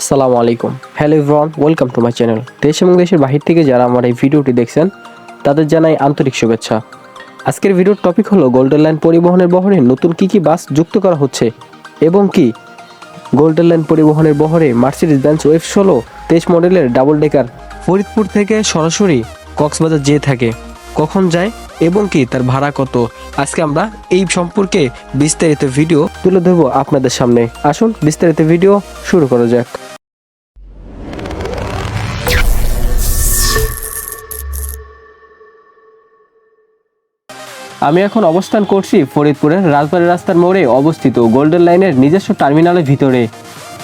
আসসালামু আলাইকুম। Hello everyone welcome to my channel দেশ এবং দেশের বাহির থেকে যারা আমার এই ভিডিওটি দেখছেন, তাদের জানাই আন্তরিক শুভেচ্ছা। আজকের ভিডিওর টপিক হলো গোল্ডেন লাইন পরিবহনের বহরে নতুন কি কি বাস যুক্ত করা হচ্ছে এবং কি? গোল্ডেন লাইন পরিবহনের বহরে মার্সিডিজ বেঞ্চ ওয়েব ষোলো তেইশ মডেলের ডাবল ডেকার ফরিদপুর থেকে সরাসরি কক্সবাজার যেয়ে থাকে। কখন যায় এবং কি তার ভাড়া কত? আজকে আমরা এই সম্পর্কে বিস্তারিত ভিডিও তুলে ধরবো আপনাদের সামনে। আসুন, বিস্তারিত ভিডিও শুরু করা যাক। আমি এখন অবস্থান করছি ফরিদপুরের রাজবাড়ি রাস্তার মোড়ে অবস্থিত গোল্ডেন লাইনের নিজস্ব টার্মিনালের ভিতরে।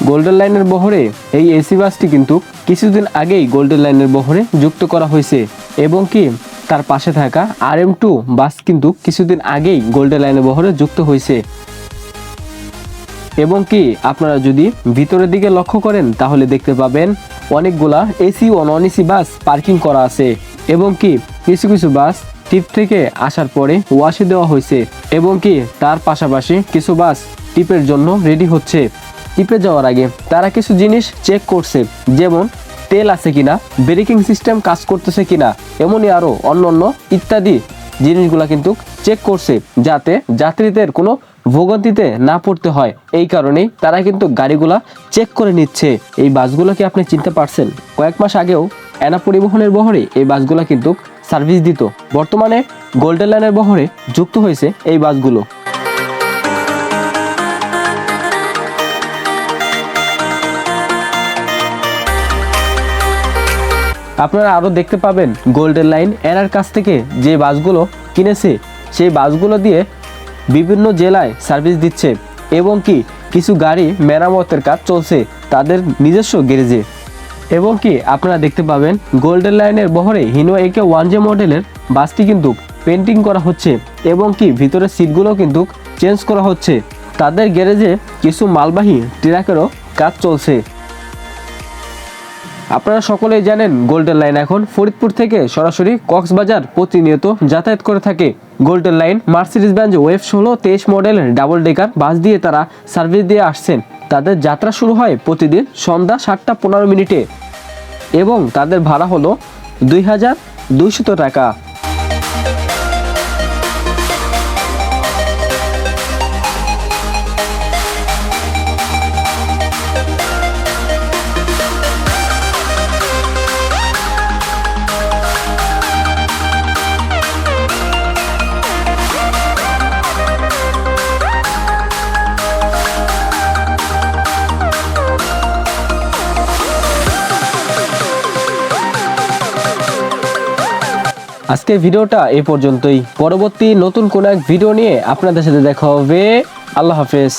গোল্ডেন লাইনের বহরে এই এসি বাসটি কিন্তু কিছুদিন আগেই গোল্ডেন লাইনের বহরে যুক্ত করা হয়েছে। এবং কি তার পাশে থাকা আর এম টু বাস কিন্তু কিছুদিন আগেই গোল্ডেন লাইনের বহরে যুক্ত হয়েছে। এবং কি, আপনারা যদি ভিতরের দিকে লক্ষ্য করেন, তাহলে দেখতে পাবেন অনেকগুলা এসি ও নন এসি বাস পার্কিং করা আছে। এবং কি, কিছু কিছু বাস টিপ থেকে আসার পরে ওয়াশে দেওয়া হয়েছে। এবং কি, তার পাশাপাশি কিছু বাস টিপের জন্য রেডি হচ্ছে। টিপে যাওয়ার আগে তারা কিছু জিনিস চেক করছে, যেমন তেল আছে কিনা, ব্রেকিং সিস্টেম কাজ করতেছে কিনা, এমনই আরও অন্য অন্য ইত্যাদি জিনিসগুলা কিন্তু চেক করছে যাতে যাত্রীদের কোনো ভোগান্তিতে না পড়তে হয়। এই কারণেই তারা কিন্তু গাড়িগুলা চেক করে নিচ্ছে। এই বাসগুলো কি আপনি চিনতে পারছেন? কয়েক মাস আগেও এনা পরিবহনের বহরে এই বাসগুলা কিন্তু সার্ভিস দিত। বর্তমানে গোল্ডেন লাইনের বহরে যুক্ত হয়েছে এই বাসগুলো। আপনারা আরও দেখতে পাবেন গোল্ডেন লাইন এনার কাছ থেকে যে বাসগুলো কিনেছে, সেই বাসগুলো দিয়ে বিভিন্ন জেলায় সার্ভিস দিচ্ছে এবং কি কিছু গাড়ি মেরামতের কাজ চলছে তাদের নিজস্ব গ্যারেজে। এবং কি আপনারা দেখতে পাবেন গোল্ডেন লাইনের বহরে হিনো একে ওয়ান জে মডেলের বাসটি কিন্তু পেন্টিং করা হচ্ছে এবং কি ভিতরের সিটগুলো কিন্তু চেঞ্জ করা হচ্ছে। তাদের গ্যারেজে কিছু মালবাহী ট্রাকেরও কাজ চলছে। আপনারা সকলেই জানেন গোল্ডেন লাইন এখন ফরিদপুর থেকে সরাসরি কক্সবাজার প্রতিনিয়ত যাতায়াত করে থাকে। Golden line Mercedes Benz wave ষোলো, তেইশ মডেল ডাবল ডেকার বাস দিয়ে তারা সার্ভিস দিয়ে আসছেন। তাদের যাত্রা শুরু হয় প্রতিদিন সন্ধ্যা সাতটা পনেরো মিনিটে এবং তাদের ভাড়া হলো দুই হাজার দুইশত টাকা। আজকের ভিডিওটা এই পর্যন্তই। পরবর্তী নতুন কোনো এক ভিডিও নিয়ে আপনাদের সাথে দেখা হবে। আল্লাহ হাফেজ।